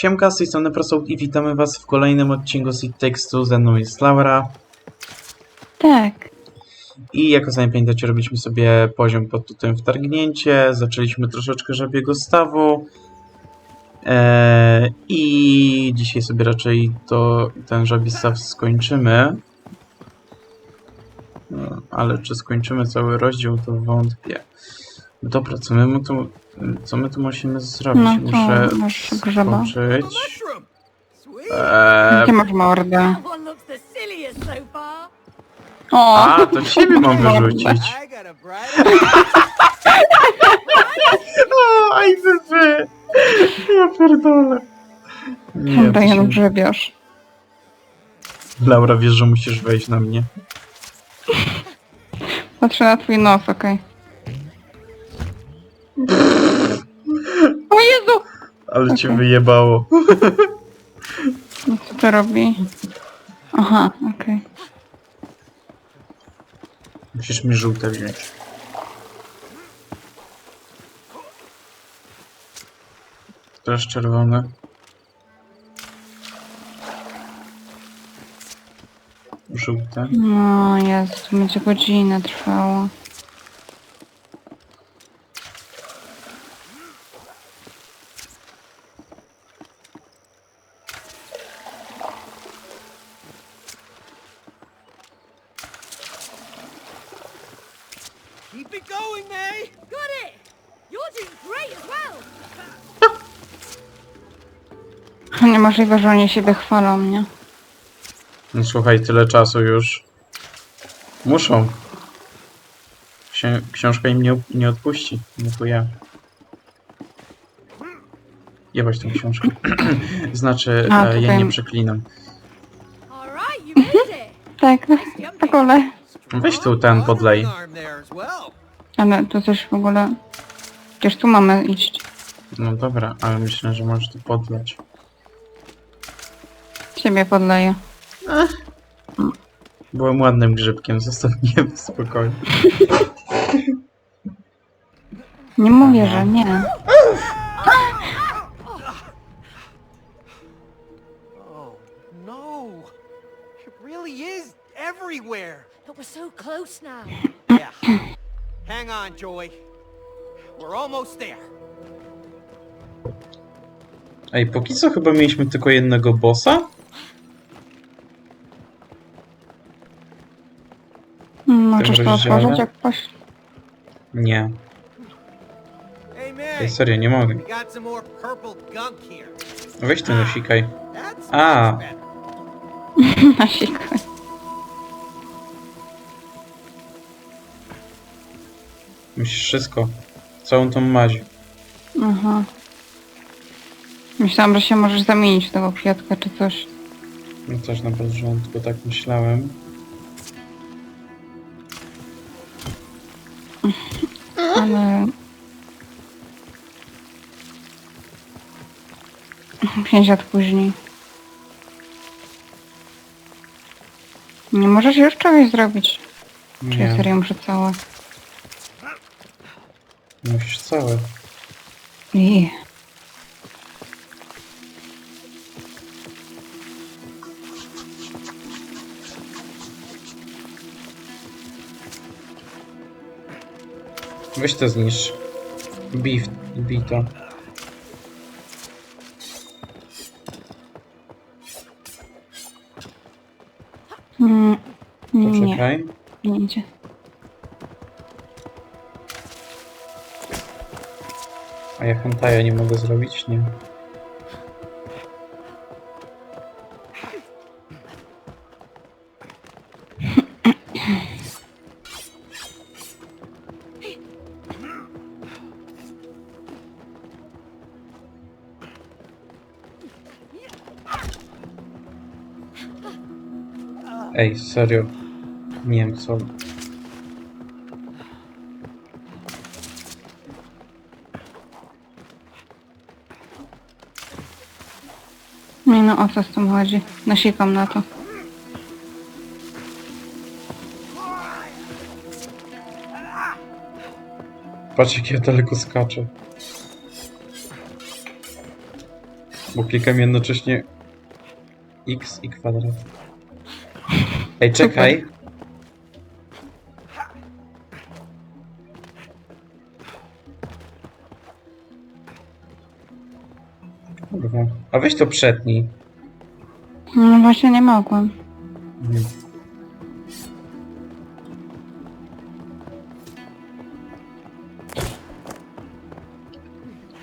Siemka, z tej strony Prosout i witamy was w kolejnym odcinku Seed Tekstu. Ze mną jest Laura. Tak. I jako sami pamiętacie, robiliśmy sobie poziom pod tytułem Wtargnięcie. Zaczęliśmy troszeczkę żabiego stawu. Eee, I dzisiaj sobie raczej to ten żabi staw skończymy. No, ale czy skończymy cały rozdział, to wątpię. Dobra, co my mu tu, co my tu musimy zrobić? No to Muszę masz grzeba. skoczyć. Eee, Gdzie masz mordę? That one looks the silliest so far. O! a, to ciebie mam wyrzucić. I got a bright O, aj wy, wy. Ja pierdolę. Nie, Dobra, to ja się... Laura, wiesz, że musisz wejść na mnie. Patrzę na twój nos, okej. O Jezu! Ale cię wyjebało. No co to robi? Aha, okej. Musisz mi żółte wziąć. Też czerwone. Żółte. No Jezu, to będzie godzinę trwało. Niemożliwe, że oni siebie chwalą, mnie. No słuchaj, tyle czasu już. Muszą. Księ książka im nie, nie odpuści. No to ja. Jebać tą książkę. znaczy, A, e, ja tutaj- nie przeklinam. It. Tak, w ogóle. Weź tu ten podlej. Ale to coś w ogóle... Przecież tu mamy iść. No dobra, ale myślę, że możesz tu podlać. Ciebie podleję. Byłem ładnym grzybkiem, zostaw mnie w spokoju. Nie mówię, że nie. Oh, no. It really is everywhere. But we're so close now. Yeah. Hang on, Joy. We're almost there. Ej, póki co chyba mieliśmy tylko jednego bossa? Rozdziale? otworzyć jakoś? Nie. Hey, Ej, serio, nie mogę. We got some more purple gunk here. Weź tu nasikaj. That's Ah. much better. Musisz wszystko. Całą tą maź. Aha. Myślałam, że się możesz zamienić w tego kwiatka czy coś. No też na początku tak myślałem. Ale... Pięć lat później. Nie możesz już czegoś zrobić. Czy ja Nie, serio muszę całe? musisz całe. I... Weź to zniszcz. Bij, to. Mm, nie, nie idzie. A ja hentaja nie mogę zrobić? Nie. Serio. Nie wiem co. Nie no, o co z tym chodzi? Nasikam na to. Patrz jak ja daleko skaczę. Bo klikam jednocześnie x i kwadrat. Ej, czekaj. Kurwa. A weź to przetnij. No właśnie nie mogłem. Nie.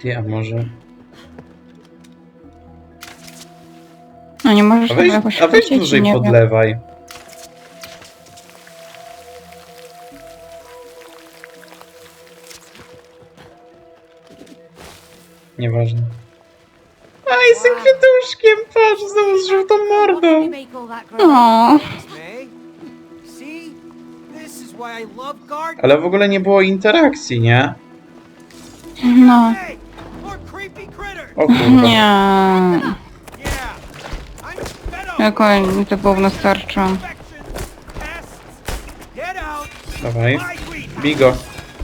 Ty, a może... No nie możesz A tego weź, jakoś a weź chwycić, dłużej nie wiem. podlewaj. Nieważne. A, jestem kwiatuszkiem, patrz, znowu z żółtą mordą. O. Ale w ogóle nie było interakcji, nie? no. O kurwa. Nie. Jako mi to gówno out! Dawaj. Bigo.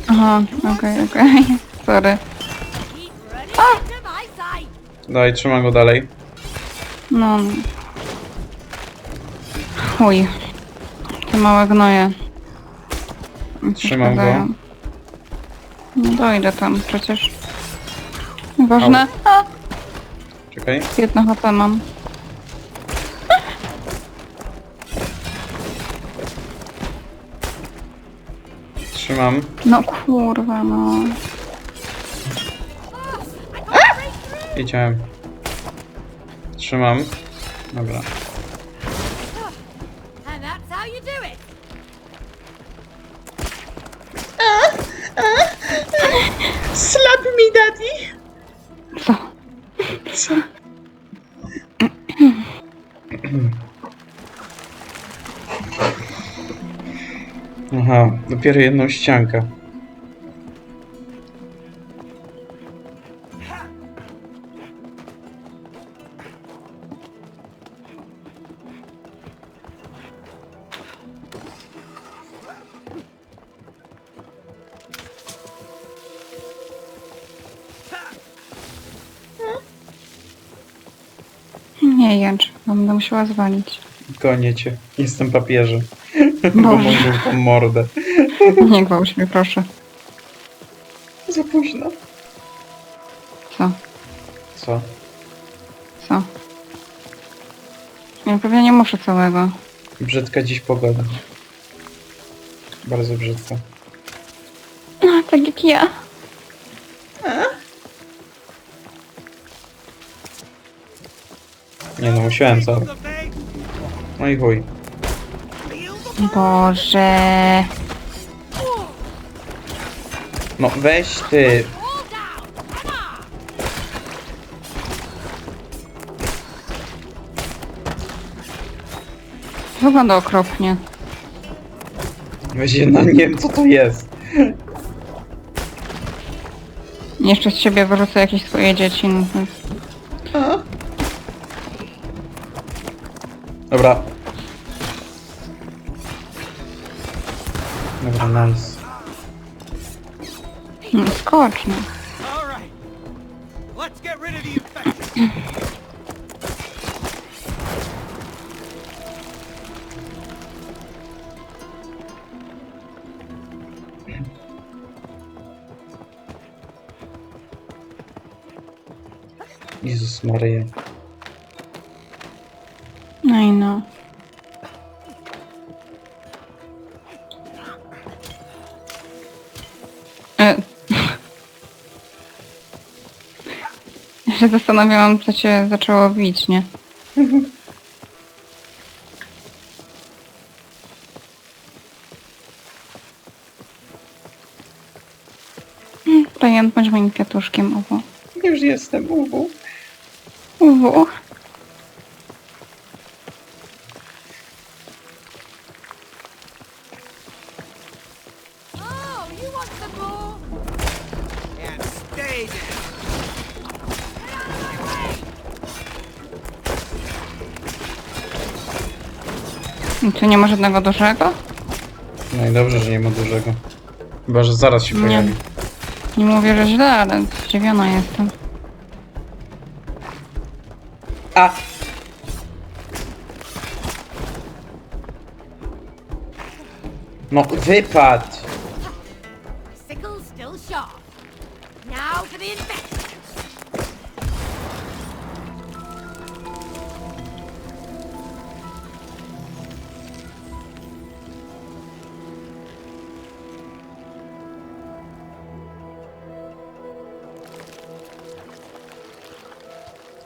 Aha, okej, okej. Sorry. Daj, trzymam go dalej. No. Chuj. Te małe gnoje. Trzymam go. Nie dojdę tam przecież. Ważne. A, Czekaj. jedno HP mam. Trzymam. No kurwa, no. Wiedziałem. Trzymam. Dobra. Slap me, daddy! Co? Aha, dopiero jedną ściankę. Nie jęcz. Będę musiała zwalić. Gonię cię. Jestem papieżem. Bo Boże. żółtą mordę. Nie gwałć mnie, proszę. Za późno. Co? Co? Co? Ja pewnie nie muszę całego. Brzydka dziś pogoda. Bardzo brzydka. No, tak jak ja. Musiałem co? No i chuj. Boże. No weź ty. Wygląda okropnie. Weź jedna, nie wiem co to jest. Jeszcze z siebie wyrzucę jakieś swoje dzieci. no Dobra. Dobra, nice. no, Skocz, Ja się zastanawiałam, co cię zaczęło bić, nie? Brian, bądź moim kwiatuszkiem, uwu. Już jestem, uwu. Uwu. Tu nie ma żadnego dużego? No i dobrze, że nie ma dużego. Chyba, że zaraz się Nie. pojawi. Nie mówię, że źle, ale zdziwiona jestem. A! No, wypadł!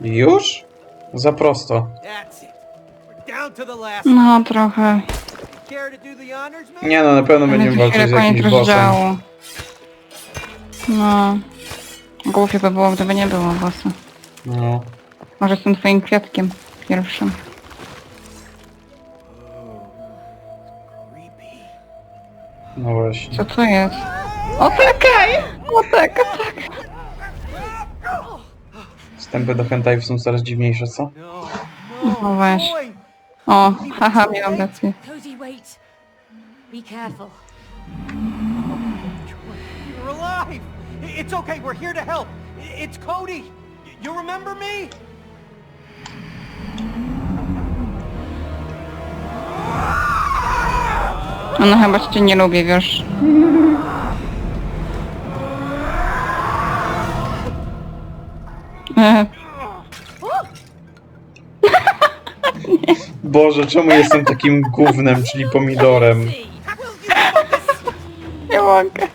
Już? Za prosto. No trochę. Nie no, na pewno będziemy walczyć z jakimś bossem. rozdziału. No. Głupio by było, gdyby nie było bossa. No. Może jestem twoim kwiatkiem pierwszym. No właśnie. Co to jest? O czekaj! Kotek! Wstępy do hentajów są coraz dziwniejsze, co? No. Weź. Boy, O, haha, miałam rację. Cozy, wait. Be careful. you're alive. It's okay. We're here to help. It's Cody. You remember me? Ona chyba cię nie lubi, wiesz. Boże, czemu jestem takim gównem, czyli pomidorem? Nie mogę.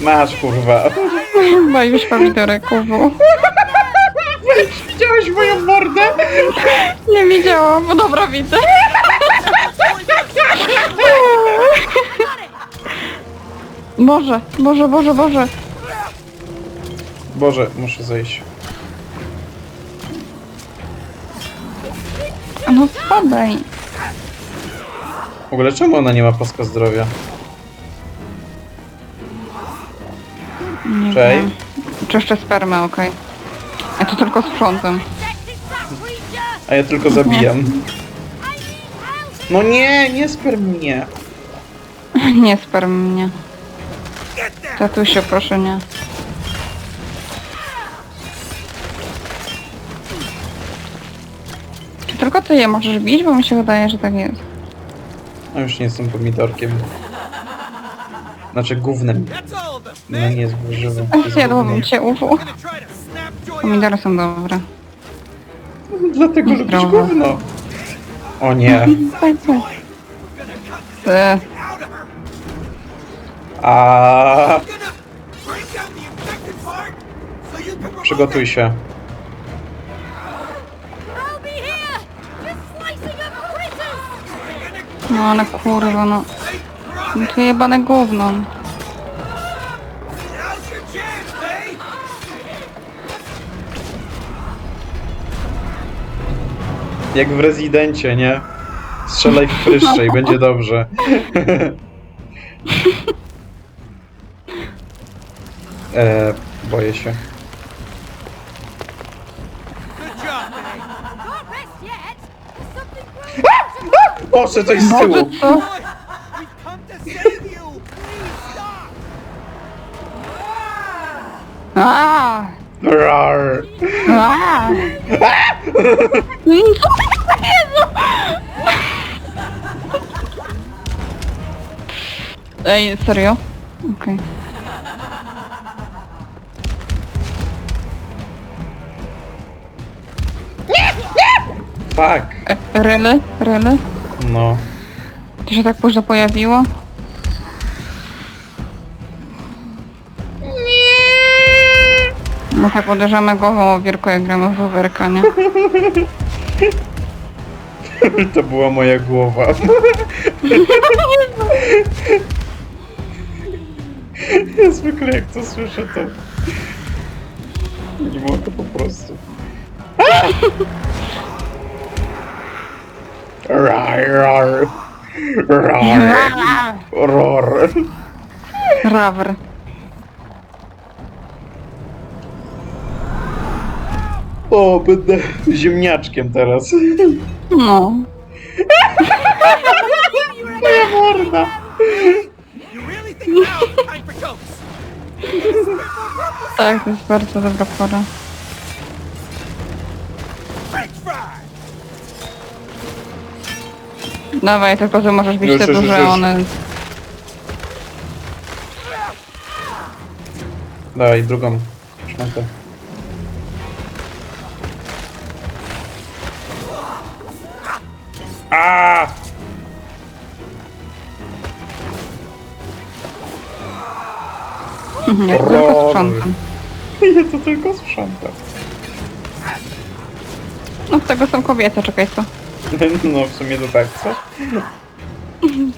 Masz, kurwa. Chyba już pomidorek kubu. Widziałeś moją mordę? Nie widziałam, bo dobra widzę. Boże, Boże, Boże, Boże. Boże, muszę zejść. No spadaj. W ogóle czemu ona nie ma paska zdrowia? Nie Czej? wiem. Czyszczę spermę, okej. Ja to tylko sprzątam. A ja tylko zabijam. No nie, nie sperm mnie. Nie sperm mnie. Tatusiu, proszę nie. Czy tylko ty je możesz bić? Bo mi się wydaje, że tak jest. No już nie jestem pomidorkiem. Znaczy gównem. Them. No nie jest żywym. Zjadłabym cię out. Pomidory są dobre. Dlatego lubisz Zdrowo. gówno. O nie. Daj, daj. Ty. out of her. A Gonna break out the infected part so you can remove Przygotuj się. No ale kurwa, no. No to jebane gówno. Jak w rezydencie, nie? Strzelaj w pryszcze i będzie dobrze. e, boję się. Good job, man. Can't rest yet. There's something brewing. Boże, coś z tyłu! Aaa! Rar. Aaa! Jezu! Ej, serio? Okej. Fuck. Okay. Ryly? Ryly? No. To się tak późno pojawiło? No tak uderzamy głową o wierko jak gramy w nie? To była moja głowa. Ja zwykle jak to słyszę, to... Nie mogę po prostu. Rar, rar. Rar. Ror. Rawr. O, będę ziemniaczkiem teraz. No. Moja morda. Tak, to jest bardzo dobra pora. Dawaj, tylko że możesz bić Już, te już, już, duże, już. one... Dawaj, drugą szmatę. A! Mhm, Ja tylko Rory. sprzątam. Ja to tylko sprzątam. No z tego są kobiety, czekaj co? No w sumie to tak, co?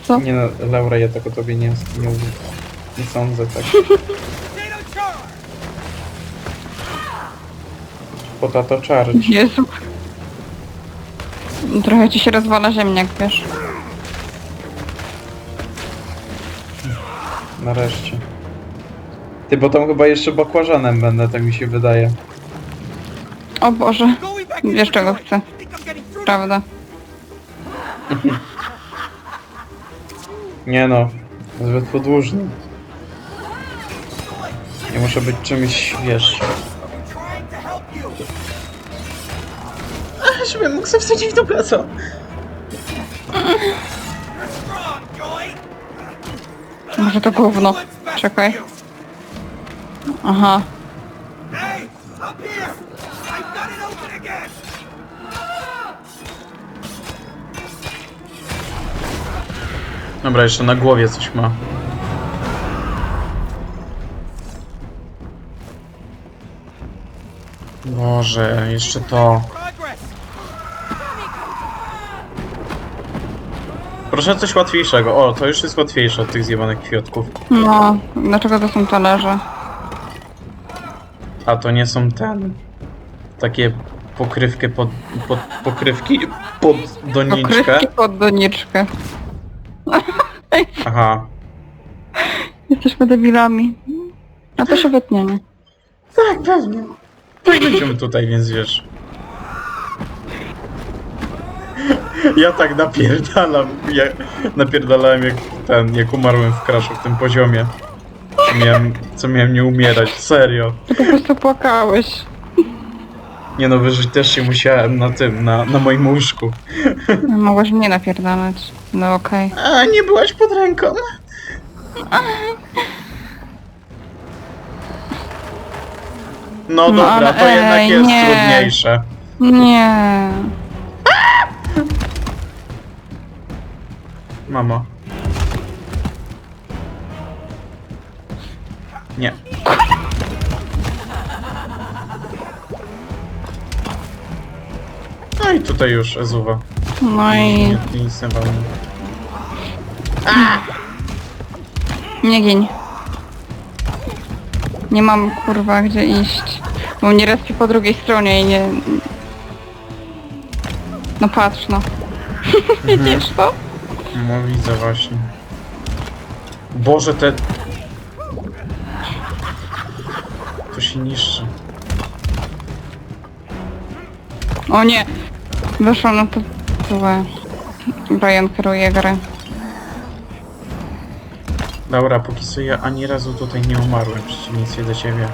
Co? Nie no, Laura, ja tak o tobie nie, nie, nie sądzę, tak. Potato char! Potato charge. Jezu. Trochę ci się rozwala ziemniak, wiesz. Nareszcie. Ty, bo tam chyba jeszcze bakłażanem będę, tak mi się wydaje. O Boże, wiesz czego chcę, prawda? Nie no, zbyt podłużny. Nie muszę być czymś you! Żebym mógł sobie wsadzić w dupę, co? Może to gówno. Czekaj. Aha. Dobra, jeszcze na głowie coś ma. Boże, jeszcze to. Proszę coś łatwiejszego. O, to już jest łatwiejsze od tych zjebanych kwiatków. No, dlaczego to są talerze? A to nie są ten. Takie pokrywki pod, pod pokrywki pod doniczkę. Okrywki pod doniczkę. Aha. Jesteśmy debilami. A to się wytnie, nie? Tak, pewnie. Tak będziemy tutaj, więc wiesz. Ja tak napierdalam, ja napierdalałem jak ten, jak umarłem w crashu w tym poziomie. Co miałem, co miałem nie umierać, serio. Ty po prostu płakałeś. Nie no, wyżyć też się musiałem na tym, na, na moim łóżku. Mogłeś mnie napierdalać. No okej. A, nie byłaś pod ręką. No No, dobra, ale to jednak ej, jest nie. trudniejsze. Nie. Mamo. Nie. No i tutaj już Ezuwa. No i Nie, nic nie walnie. nie giń. Nie mam kurwa gdzie iść. Bo mnie respi po drugiej stronie i nie... No patrz no. Widzisz to? No widzę właśnie. Boże, te... To się niszczy. O nie! Wyszło na to złe. Brian kieruje grę. Dobra, póki co ja ani razu tutaj nie umarłem, w przeciwieństwie do ciebie.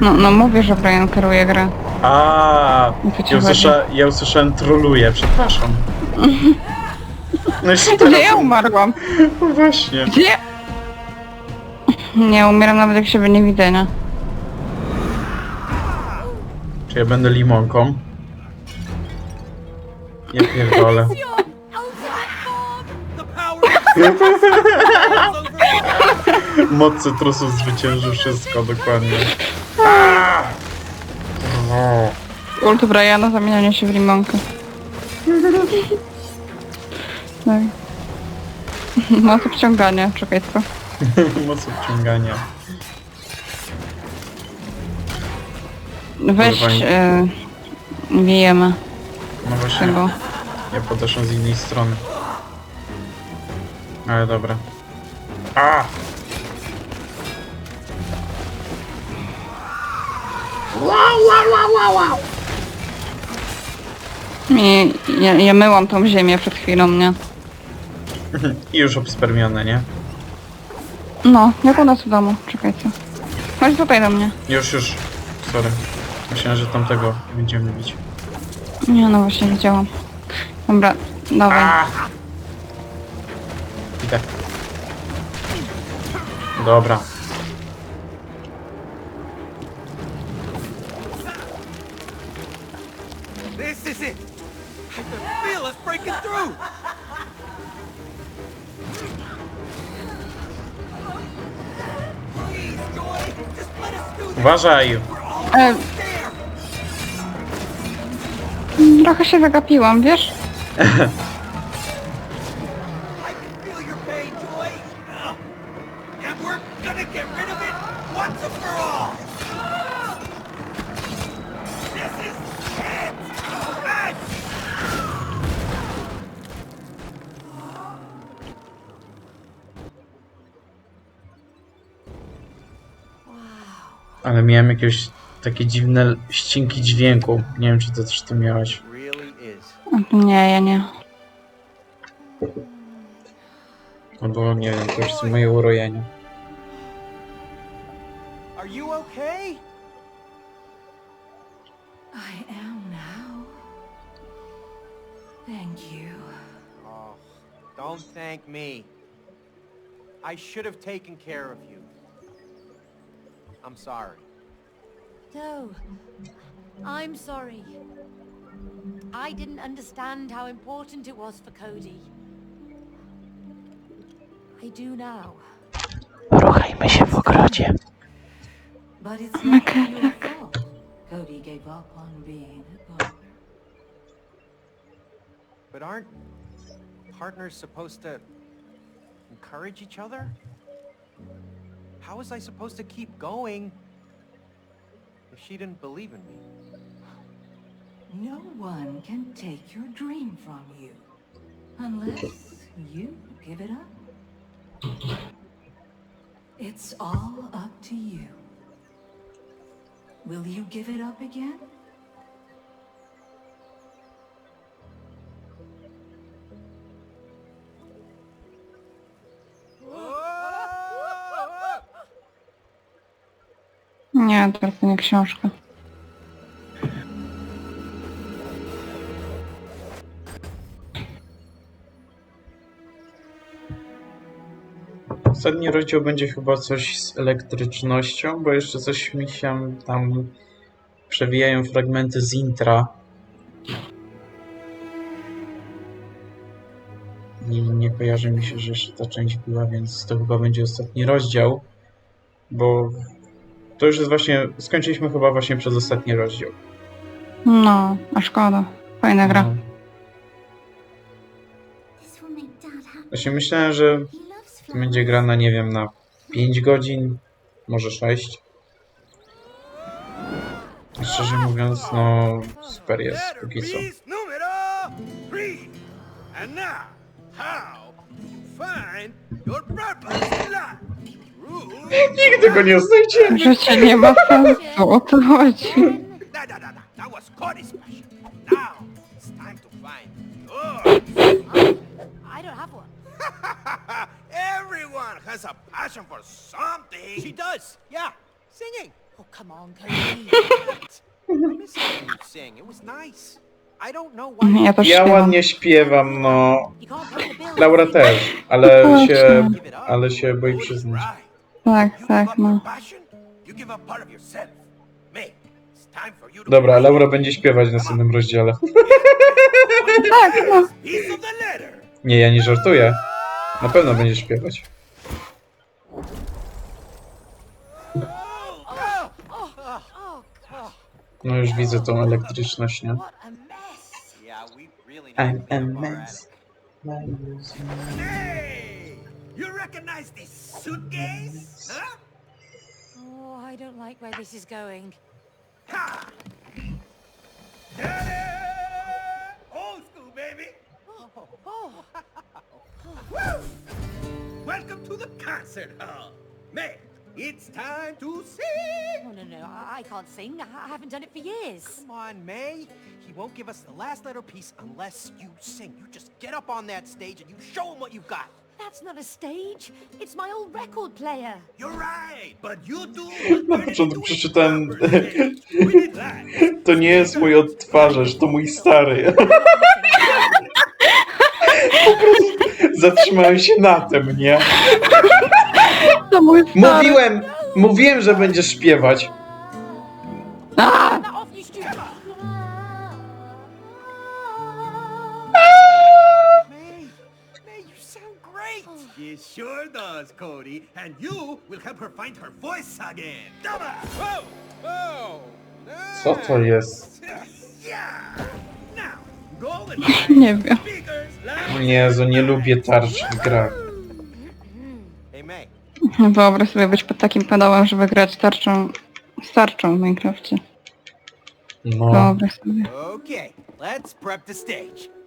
No, no mówię, że Brian kieruje grę. A, ci ja, usłysza, ja usłyszałem troluję, przepraszam. No jeszcze Gdzie teraz... ja umarłam? No Właśnie. Gdzie? Nie, umieram nawet jak siebie nie widzę, nie? Czy ja będę limonką? Ja pierdolę. Moc cytrusów zwycięży wszystko, dokładnie. Ult Briana, zamienianie się w limonkę. Tak. No to przyciąganie, czekaj tylko. Moc obciągania. Weź, nie- e, bijemy No właśnie, tego. ja podeszłem z innej strony. Ale dobra. A! I, ja, ja myłam tą ziemię przed chwilą, nie? I już obspermione, nie? No, jak u nas w domu, czekajcie. Chodź tutaj do mnie. Już, już. Sorry. Myślałem, że tamtego będziemy bić. Nie, no właśnie widziałam. Dobra, dawaj. A! Dobra. This is it! I can feel us breaking through! Uważaj! E, trochę się zagapiłam, wiesz? jakieś takie dziwne ścinki dźwięku. Nie wiem, czy to też ty miałeś. Nie, ja nie. Albo nie wiem, to już są moje urojenia. Are you okay? I am now. Thank you. Oh, don't thank me. I should have taken care of you. I'm sorry. No. I'm sorry. I didn't understand how important it was for Cody. I do now. Ruchajmy się w ogrodzie. But it's oh not your fault. Cody gave up on being a partner. But aren't partners supposed to encourage each other? How was I supposed to keep going if she didn't believe in me? No one can take your dream from you. Unless you give it up. It's all up to you. Will you give it up again? Tylko nie książka. Ostatni rozdział będzie chyba coś z elektrycznością, bo jeszcze coś mi się tam przewijają fragmenty z intra. I nie kojarzy mi się, że jeszcze ta część była, więc to chyba będzie ostatni rozdział, bo to już jest właśnie, skończyliśmy chyba właśnie przez ostatni rozdział. No, a szkoda. Fajna gra. No. Właśnie myślałem, że to będzie gra na, nie wiem, na 5 godzin, może 6. Szczerze mówiąc, no super jest póki co. And now, how you find your purpose in life? Nigdy go nie znajdziemy! Życie nie ma sensu, o co chodzi? Da, da, da, da. That was Cody's passion. Now, it's time to find yours. I don't have one. Everyone has a passion for something. She does, yeah. Singing. Oh, come on, Cody. I miss hearing you sing. It was nice. I don't know why. Ja też Ja śpiewam. ładnie śpiewam, no. You can't pay the bill. Laura też, ale się, ale się boi przyznać. right. Tak, tak, no. Dobra, Laura będzie śpiewać w następnym rozdziale. Tak, no. Nie, ja nie żartuję. Na pewno będzie śpiewać. No już widzę tą elektryczność, nie? I'm a mess. You recognize this suitcase? Huh? Oh, I don't like where this is going. Ha! Ta-da! Old school, baby! Oh, oh. Woo! Welcome to the concert hall. May, it's time to sing! oh no, no, I, I can't sing. I, I haven't done it for years. Come on, May. He won't give us the last letter piece unless you sing. You just get up on that stage and you show him what you've got. That's not a stage. It's my old record player. You're right, but you do. Na początku przeczytałem, We did that. to nie jest mój odtwarzacz, to mój stary. Po prostu zatrzymałem się na tym, nie? To mój stary. Mówiłem, mówiłem, że będziesz śpiewać. A! She sure does, Cody. And you will help her find her voice again. Double. Whoa, whoa. Co to jest? Yeah. Now, golden Nie wiem. speakers, loud. Jezu, nie lubię tarcz w grach. May. Wyobraź sobie być pod takim pedałem, żeby grać tarczą, starczą w Minecrafcie. No. Wyobraź sobie. Okay, let's prep the stage.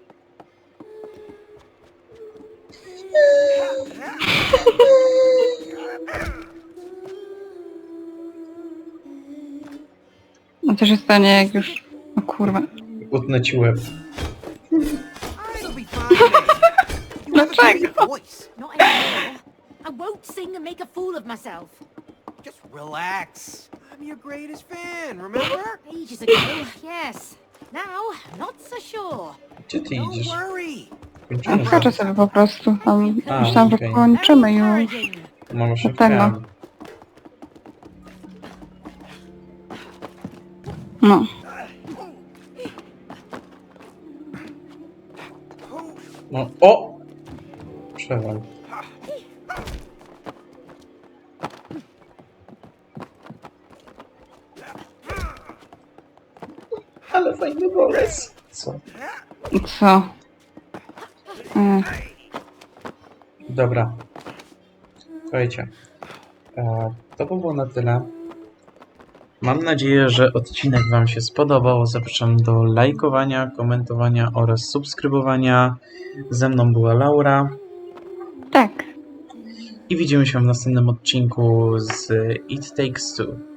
No to się stanie jak już... O kurwa. Utnę ci łeb. It'll be fine. You have a Dlaczego? voice. Not anymore. I won't sing and make a fool of myself. Just relax. I'm your greatest fan, remember? Ages ago, yes. Now, not so sure. Gdzie ty Don't idziesz? worry. Skaczę sobie po prostu. Tam A, myślałam, że kończymy już. Mamo się tego. No. No, o! Przewal. Ale fajny bolec. Co? Co? Dobra. Słuchajcie. E, to by było na tyle. Mam nadzieję, że odcinek Wam się spodobał. Zapraszam do lajkowania, komentowania oraz subskrybowania. Ze mną była Laura tak. i widzimy się w następnym odcinku z It Takes Two.